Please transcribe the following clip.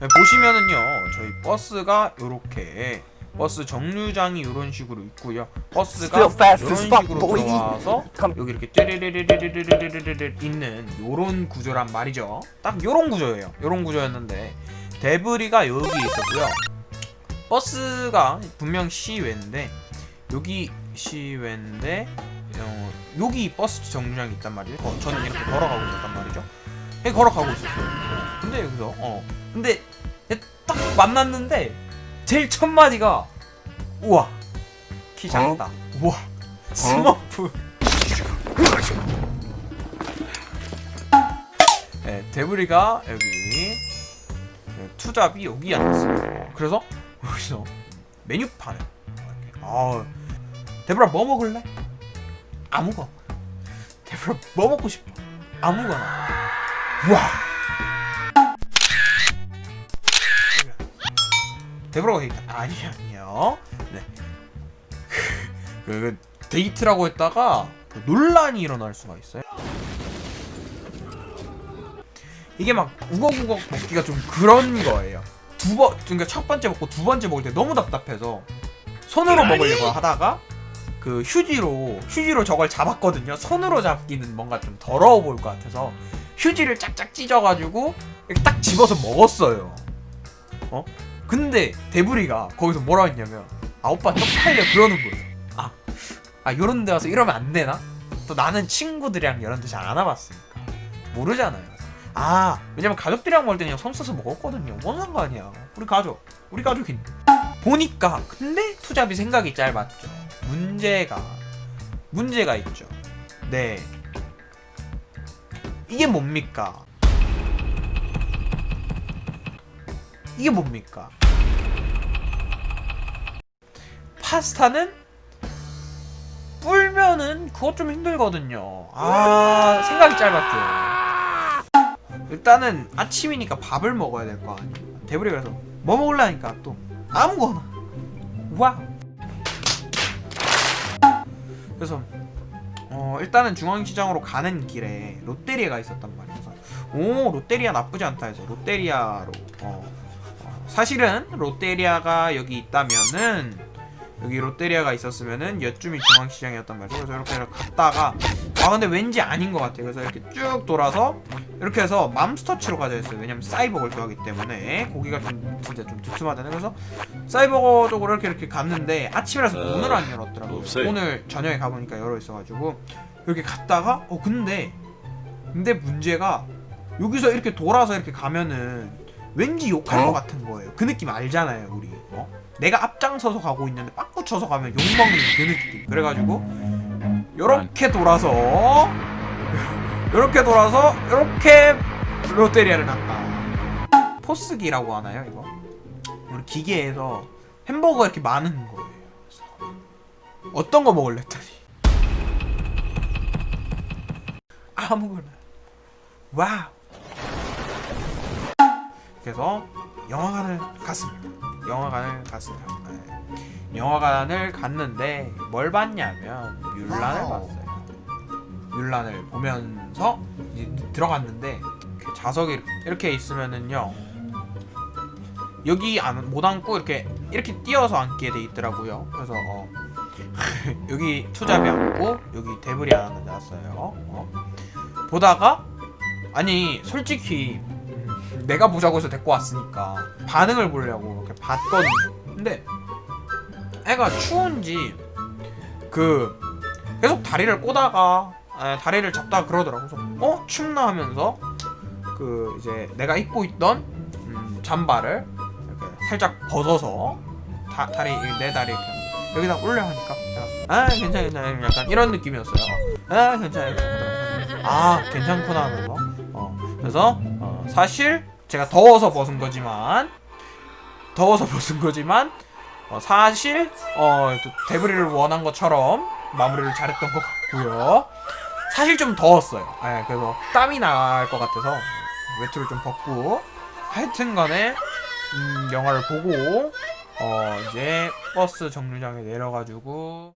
네, 보시면은요 저희 버스가 요렇게 버스 정류장이 이런 식으로 있고요. 버스가 이런 식으로. 들어와서 여기 이렇게 찌르르르르르르르르 있는 요런 구조란 말이죠. 딱 요런 구조예요. 요런 구조였는데 데브리가 여기 있었고요. 버스가 분명 시외인데 여기 시외인데 어, 여기 버스 정류장이 있단 말이에요. 어, 저는 이렇게 걸어가고 있었단 말이죠. 이렇게 걸어가고 있었어요. 근데 여기서 어. 근데 딱 만났는데 제일 첫 마디가 우와 키 작다. 우와 스머프. 네, 데브리가 여기 네, 투잡이 여기 앉았어요 그래서 여기서 메뉴판을. 아 데브라 뭐 먹을래? 아무거나 데브라 뭐 먹고 싶어? 아무거나 우와 데브라가 얘기 아니야 아니요 네. 그, 그 데이트라고 했다가 그 논란이 일어날 수가 있어요 이게 막 우걱우걱 먹기가 좀 그런 거예요 두 번 그러니까 첫 번째 먹고 두 번째 먹을 때 너무 답답해서 손으로 먹으려고 하다가 그 휴지로 휴지로 저걸 잡았거든요. 손으로 잡기는 뭔가 좀 더러워 보일 것 같아서 휴지를 짝짝 찢어가지고 이렇게 딱 집어서 먹었어요. 어? 근데 데브리가 거기서 뭐라 했냐면 아 오빠 쪽팔려 그러는 거예요. 아, 아 요런 데 와서 이러면 안 되나? 또 나는 친구들이랑 이런 데 잘 안 와봤으니까. 모르잖아요. 아 왜냐면 가족들이랑 먹을 때는 그냥 손 써서 먹었거든요. 뭔 상관이야. 우리 가족 우리 가족인데. 보니까 근데 투잡이 생각이 짧았죠 문제가 문제가 있죠 네 이게 뭡니까 이게 뭡니까 파스타는 불면은 그것 좀 힘들거든요 아 생각이 짧았죠 일단은 아침이니까 밥을 먹어야 될 거 아니에요. 데브리 그래서 뭐 먹을라니까 또 아무거나. 와. 그래서 어 일단은 중앙시장으로 가는 길에 롯데리아가 있었단 말이에요. 오 롯데리아 나쁘지 않다 해서 롯데리아로 어, 어, 사실은 롯데리아가 여기 있다면은 여기 롯데리아가 있었으면은 여쯤이 중앙시장이었단 말이에요. 그래서 이렇게 갔다가 아 근데 왠지 아닌 것 같아요. 그래서 이렇게 쭉 돌아서 이렇게 해서 맘스터치로 가자 했어요. 왜냐면 사이버걸 좋아하기 때문에 고기가 좀 진짜 좀 두툼하잖아요. 그래서 사이버거 쪽으로 이렇게 이렇게 갔는데 아침이라서 어, 문을 안 열었더라고요. 없어요. 오늘 저녁에 가보니까 열어 있어가지고 이렇게 갔다가 어 근데 근데 문제가 여기서 이렇게 돌아서 이렇게 가면은 왠지 욕할 어? 것 같은 거예요. 그 느낌 알잖아요, 우리. 어? 내가 앞장서서 가고 있는데 빠꾸 쳐서 가면 욕 먹는 그 느낌. 그래가지고 요렇게 돌아서 요렇게 돌아서 요렇게 롯데리아를 갔다. 포스기라고 하나요, 이거? 우리 기계에서 햄버거가 이렇게 많은 거예요. 어떤 거 먹을래 했더니 아무거나. 와우. 그래서 영화관을 갔습니다. 영화관을 갔어요. 네. 영화관을 갔는데 뭘 봤냐면 뮬란을. 봤어요. 뮬란을 보면서 들어갔는데 이렇게 좌석이 이렇게 있으면은요 여기 안, 못 앉고 이렇게 이렇게 띄어서 앉게 돼 있더라고요. 그래서 어, 여기 투잡이 앉고 여기 데브리 하나 앉았어요. 어. 보다가 아니 솔직히 음, 내가 보자고 해서 데리고 왔으니까 반응을 보려고 이렇게 봤거든요. 근데 애가 추운지 그 계속 다리를 꼬다가 에, 다리를 잡다가 그러더라고. 그래서 어 춥나 하면서 그 이제 내가 입고 있던 음, 잠바를 이렇게 살짝 벗어서 다, 다리 내 다리 이렇게 여기다 올려 하니까 아 괜찮아 괜찮아 약간 이런 느낌이었어요. 아 괜찮아. 아 괜찮구나 하면서 어 그래서 어, 사실 제가 더워서 벗은 거지만 더워서 벗은 거지만 어, 사실 어또 데브리를 원한 것처럼 마무리를 잘했던 것 같고요. 사실 좀 더웠어요. 예, 그래서 땀이 날 것 같아서 외투를 좀 벗고 하여튼간에 음, 영화를 보고 어 이제 버스 정류장에 내려가지고